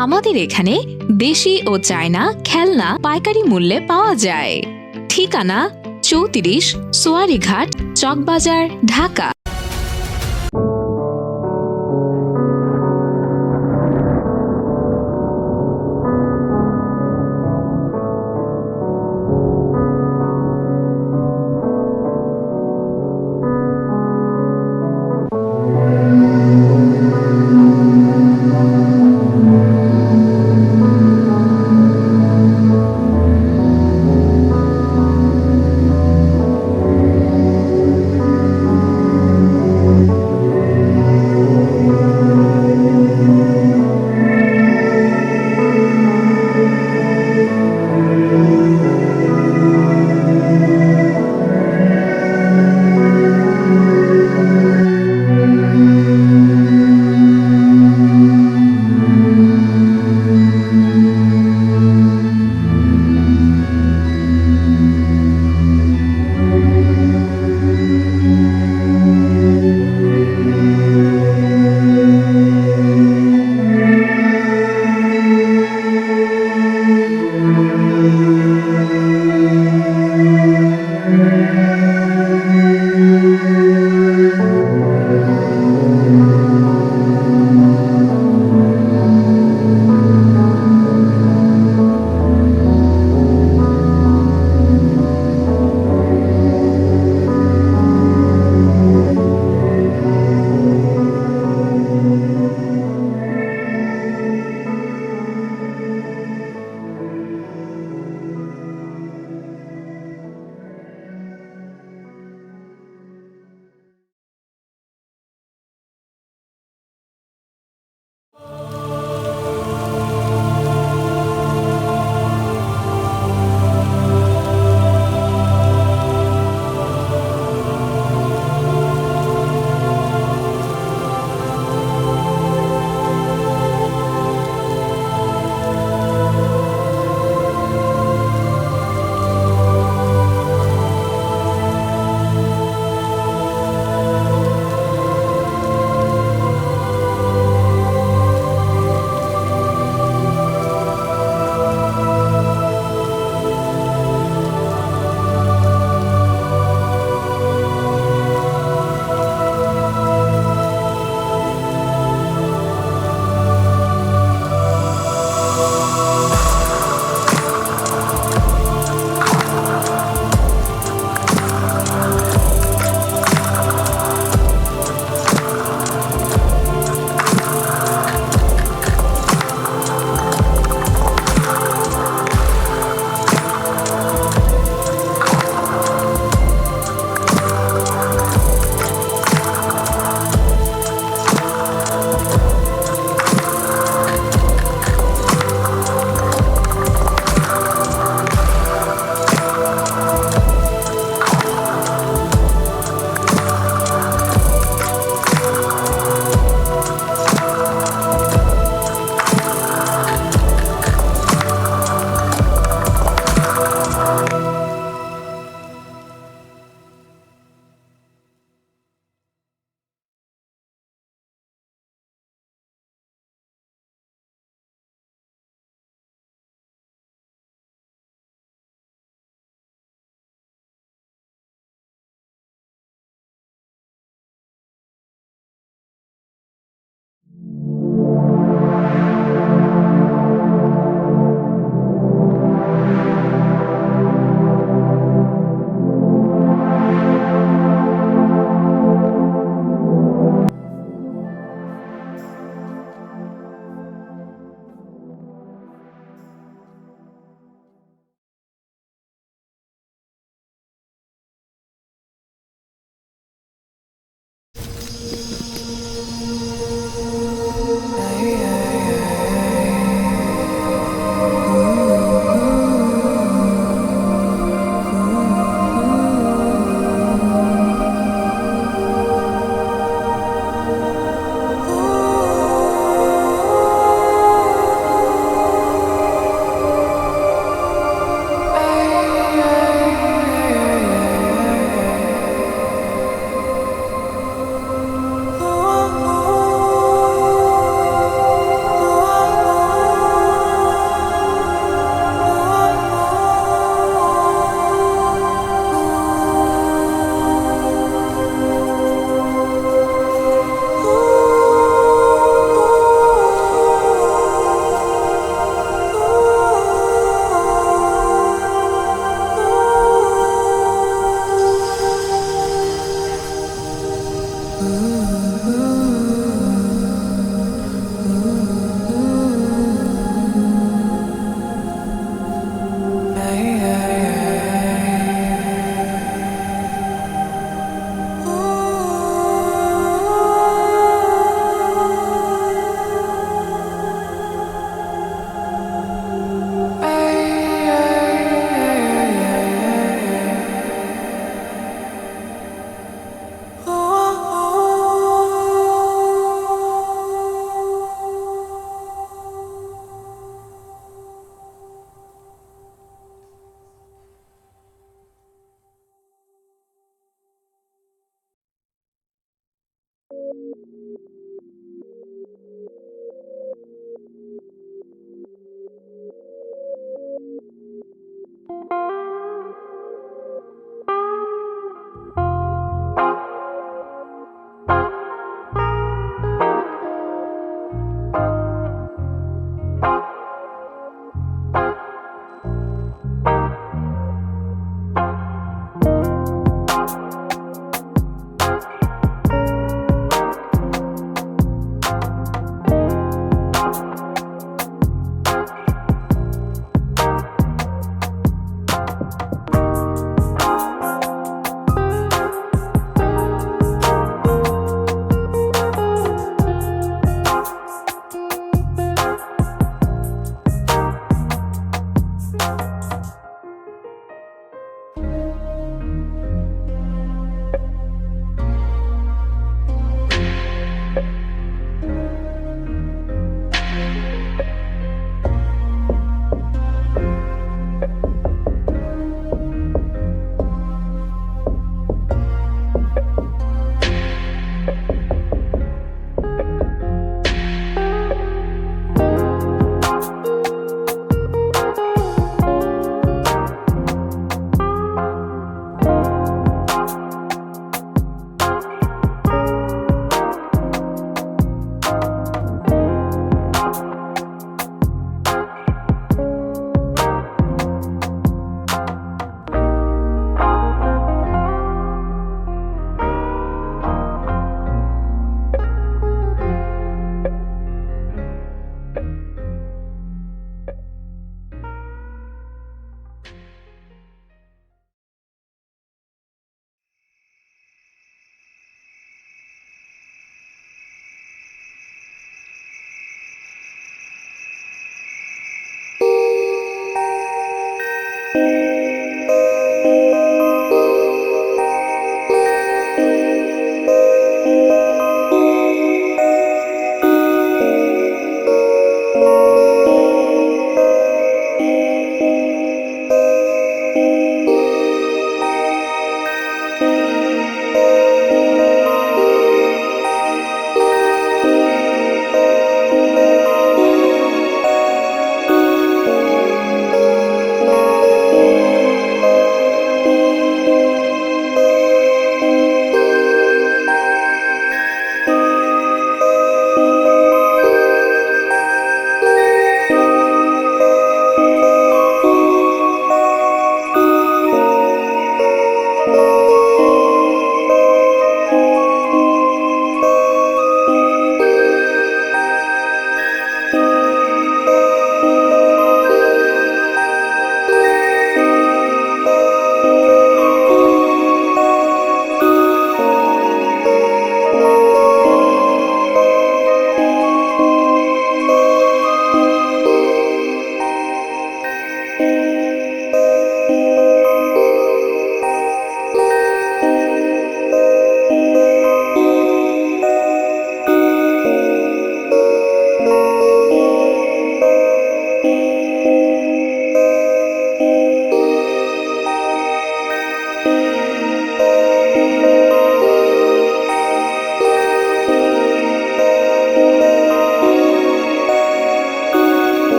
আমাদের এখানে দেশি ও চায়না খেলনা পাইকারি মূল্যে পাওয়া যায়। ঠিকানা চৌত্রিশ সোয়ারিঘাট চকবাজার, ঢাকা।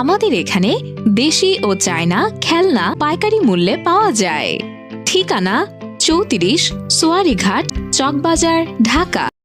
আমাদের এখানে দেশি ও চায়না খেলনা পাইকারি মূল্যে পাওয়া যায়। ঠিকানা চৌত্রিশ সোয়ারিঘাট চকবাজার, ঢাকা।